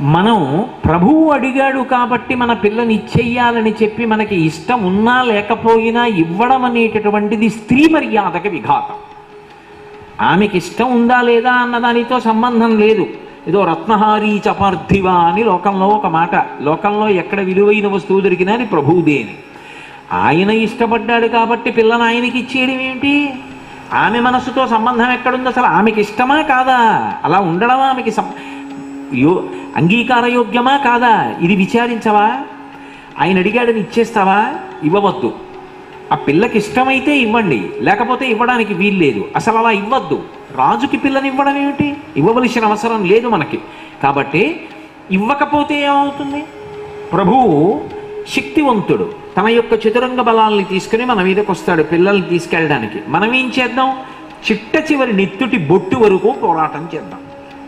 మనం ప్రభువు అడిగాడు కాబట్టి మన పిల్లని ఇచ్చేయాలని చెప్పి మనకి ఇష్టం ఉన్నా లేకపోయినా ఇవ్వడం అనేటటువంటిది స్త్రీ మర్యాదకి విఘాతం. ఆమెకి ఇష్టం ఉందా లేదా అన్న దానితో సంబంధం లేదు. ఏదో రత్నహారీ చపార్థివ అని లోకంలో ఒక మాట లోకంలో ఎక్కడ విలువైన వస్తువు దొరికినా అది ప్రభువుదే అని ఆయన ఇష్టపడ్డాడు కాబట్టి పిల్లని ఆయనకి ఇచ్చేయడం ఏమిటి? ఆమె మనసుతో సంబంధం ఎక్కడుంది? అసలు ఆమెకి ఇష్టమా కాదా? అలా ఉండడం ఆమెకి సం యో అంగీకారయోగ్యమా కాదా? ఇది విచారించవా? ఆయన అడిగాడని ఇచ్చేస్తావా? ఇవ్వవద్దు. ఆ పిల్లకి ఇష్టమైతే ఇవ్వండి లేకపోతే ఇవ్వడానికి వీలు లేదు అసలు అలా ఇవ్వద్దు. రాజుకి పిల్లని ఇవ్వడం ఏమిటి? ఇవ్వవలసిన అవసరం లేదు మనకి. కాబట్టి ఇవ్వకపోతే ఏమవుతుంది? ప్రభువు శక్తివంతుడు. తన యొక్క చతురంగ బలాల్ని తీసుకుని మన మీదకి వస్తాడు పిల్లల్ని తీసుకెళ్ళడానికి. మనం ఏం చేద్దాం? చిట్ట చివరి నెత్తుటి బొట్టు వరకు పోరాటం చేద్దాం.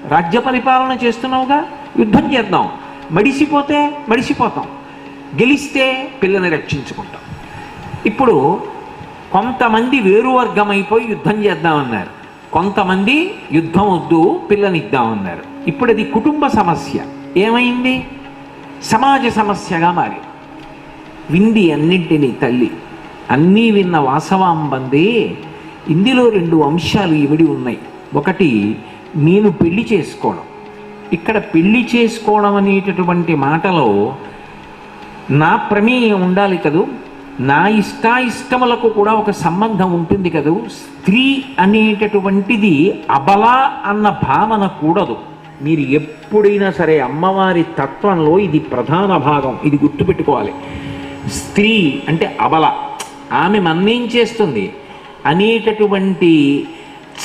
రాజ్య పరిపాలన చేస్తున్నావుగా? యుద్ధం చేద్దాం. మడిసిపోతే మడిసిపోతాం. గెలిస్తే పిల్లని రక్షించుకుంటాం. ఇప్పుడు కొంతమంది వేరు వర్గమైపోయి యుద్ధం చేద్దామన్నారు. కొంతమంది యుద్ధం వద్దు పిల్లనిద్దామన్నారు. ఇప్పుడు అది కుటుంబ సమస్య. ఏమైంది? సమాజ సమస్యగా మారి వింది అన్నింటినీ తల్లి. అన్నీ విన్న వాసవాంబంది. ఇందులో రెండు అంశాలు ఇవిడి ఉన్నాయి. ఒకటి నేను పెళ్ళి చేసుకోవడం. ఇక్కడ పెళ్ళి చేసుకోవడం అనేటటువంటి మాటలో నా ప్రమేయం ఉండాలి కదూ? నా ఇష్టాయిష్టములకు కూడా ఒక సంబంధం ఉంటుంది కదూ? స్త్రీ అనేటటువంటిది అబల అన్న భావన కూడదు. మీరు ఎప్పుడైనా సరే అమ్మవారి తత్వంలో ఇది ప్రధాన భాగం. ఇది గుర్తుపెట్టుకోవాలి. స్త్రీ అంటే అబల. ఆమె మన్నేం చేస్తుంది? అనేటటువంటి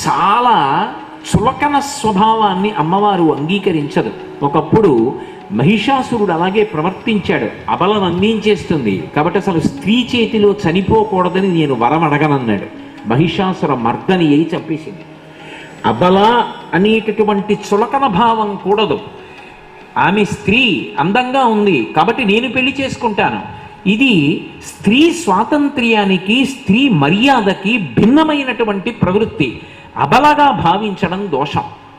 చాలా చులకన స్వభావాన్ని అమ్మవారు అంగీకరించదు. ఒకప్పుడు మహిషాసురుడు అలాగే ప్రవర్తించాడు. అబలం అందించేస్తుంది కాబట్టి అసలు స్త్రీ చేతిలో చనిపోకూడదని నేను వరం అడగనన్నాడు. మహిషాసుర మర్దని అయి చంపేసింది. అబల అనేటటువంటి చులకన భావం కూడదు. ఆమె స్త్రీ అందంగా ఉంది. కాబట్టి నేను పెళ్ళి చేసుకుంటాను. ఇది స్త్రీ స్వాతంత్ర్యానికి స్త్రీ మర్యాదకి భిన్నమైనటువంటి ప్రవృత్తి. అబలగా భావించడం దోషం.